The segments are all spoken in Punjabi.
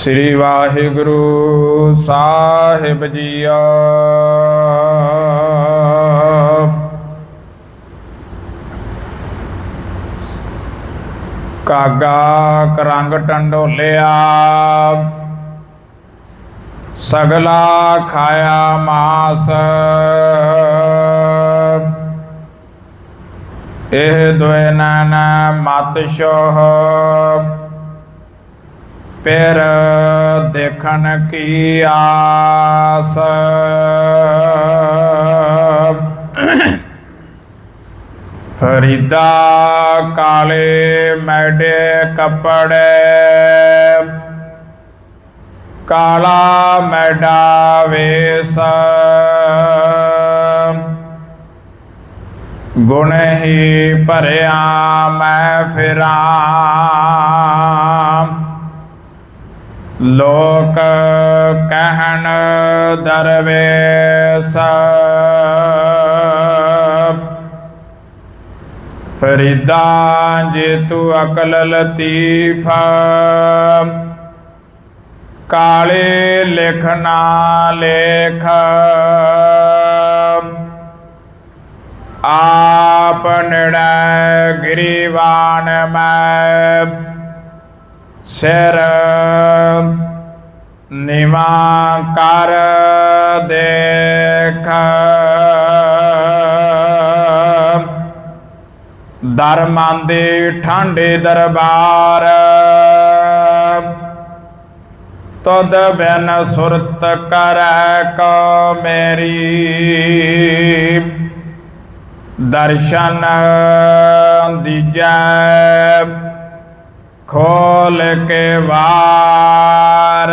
ਸ੍ਰੀ ਵਾਹਿਗੁਰੂ ਸਾਹਿਬ ਜੀਓ ਕਾਗਾ ਕਰੰਗ ਟੰਡੋਲਿਆ, ਸਗਲਾ ਖਾਇਆ ਮਾਸ। ਇਹ ਦੁਇ ਨਨ ਮਤ ਛੋਹ ਪਿਰ ਦੇਖਣ ਕੀ ਆਸ। ਫਰੀਦਾ ਕਾਲੇ ਮੈਡੇ ਕੱਪੜੇ। ਕਾਲਾ ਮੈਡਾ ਵੇਸ। ਗੁਣ ਹੀ ਭਰਿਆ ਮੈਂ ਫਿਰਾਂ। ਲੋਕ ਕਹਿਣ ਦਰਵੇਸ। ਫਰੀਦਾ ਜੇ ਤੂੰ ਅਕਲ ਲਤੀਫ ਕਾਲੇ ਲਿਖਣਾ ਲੇਖ। ਆਪ ਨੜੈ ਗਰੀਵਾਨ ਮੈਂ। ਸਿਰ ਨਿਵਾ ਕਰ ਦੇਖ। ਦਰਮਾਂ ਦੇ ਠਾਂਡੇ ਦਰਬਾਰ। ਤਦ ਬਿਨ ਸੁਰਤ ਕਰੈ ਕੋ ਮੇਰੀ। ਦਰਸ਼ਨ ਦੀਜੈ। ਖੋਲ ਕੇ ਵਾਰ।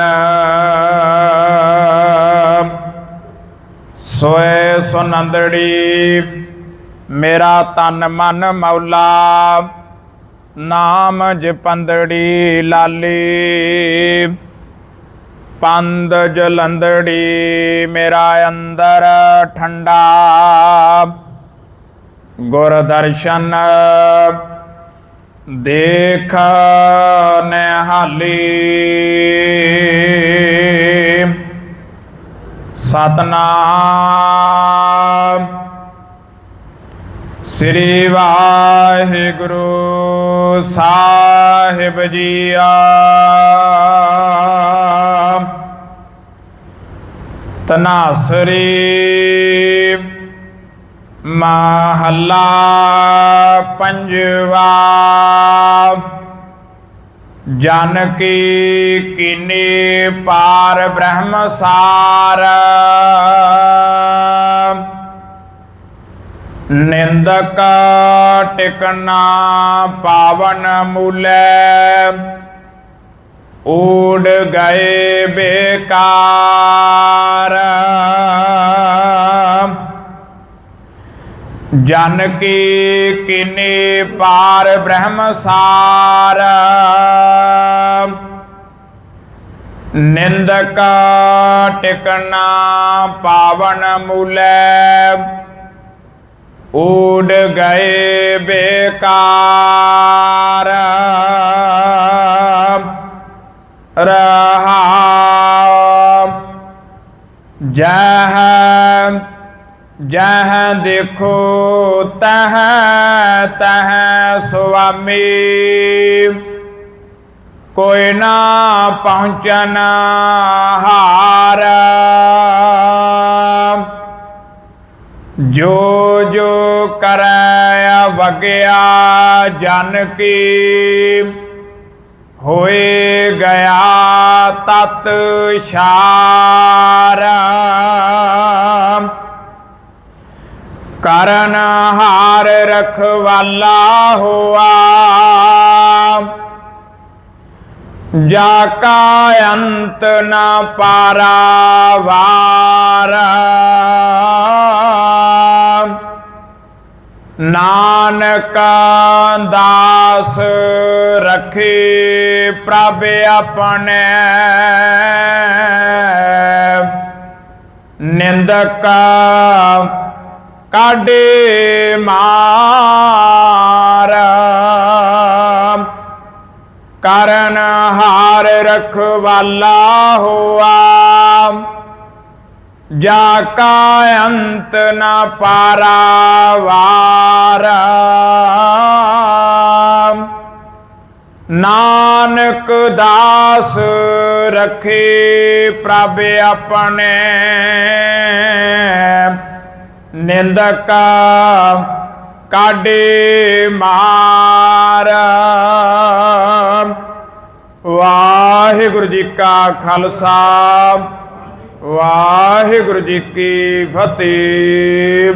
ਸੋਏ ਸੁਨੰਦੜੀ, ਮੇਰਾ ਤਨ ਮਨ ਮੌਲਾ। ਨਾਮ ਜਪੰਦੜੀ ਲਾਲੀ। ਪੰਦ ਜਲੰਦੜੀ, ਮੇਰਾ ਅੰਦਰ ਠੰਡਾ। ਗੁਰ ਦਰਸ਼ਨ ਦੇਖ ਨਿਹਾਲੀ ਸਤਨਾਮ। ਸ੍ਰੀ ਵਾਹਿਗੁਰੂ ਸਾਹਿਬ ਜੀਆ ਤਨਾਸਰੀ ਮਹੱਲਾ ਪੰਜਵਾ। ਜਨ ਕੀ ਕੀਨੀ ਪਾਰ ਬ੍ਰਹਮ ਸਾਰ। ਨਿੰਦਕ ਟਿਕਣਾ ਪਾਵਨ ਮੂਲੇ। ਊੜ ਗਏ ਬੇਕਾਰ। ਜਨ ਕੀ ਕਿਨੇ ਪਾਰ ਬ੍ਰਹਮ ਸਾਰ। ਨਿੰਦਕ ਟਿਕਣਾ ਪਾਵਨ ਮੂਲੇ। ਉਡ ਗਏ ਬੇਕਾਰ। ਰਹਾ ਜਹ ਜਹ ਦੇਖੋ ਤਹ ਤਹ ਸੁਆਮੀ। ਕੋਈ ਨਾ ਪਹੁੰਚਨ ਹਾਰ। ਜੋ ਜੋ ਕਰੈ ਵਗਿਆ ਜਨ ਕੀ, ਹੋਏ ਗਿਆ ਤਤ ਸ਼ਾਰ। ਕਰਨ ਹਾਰ ਰਖਵਾਲਾ ਹੋਆ। ਜਾ ਕਾ ਅੰਤ ਨ ਪਾਰਾਵਾਰ ਨਾਨਕ ਦਾਸ ਰਖੇ ਪ੍ਰਭ ਆਪਣੇ। ਨਿੰਦਕ ਕਾਢੇ ਮਾਰ। ਕਰਨ ਹਾਰ ਰਖਵਾਲਾ ਹੋਆ। ਜਾ ਕਾ ਅੰਤ ਨ ਪਾਰਾਵਾਰ ਨਾਨਕ ਦਾਸ ਰਖੇ ਪ੍ਰਭ ਆਪਣੇ। ਨਿੰਦਕ ਕਾਡੇ ਮਾਰ। ਵਾਹਿਗੁਰੂ ਜੀ ਕਾ ਖਾਲਸਾ ਵਾਹਿਗੁਰੂ ਜੀ ਕੀ ਫਤਿਹ।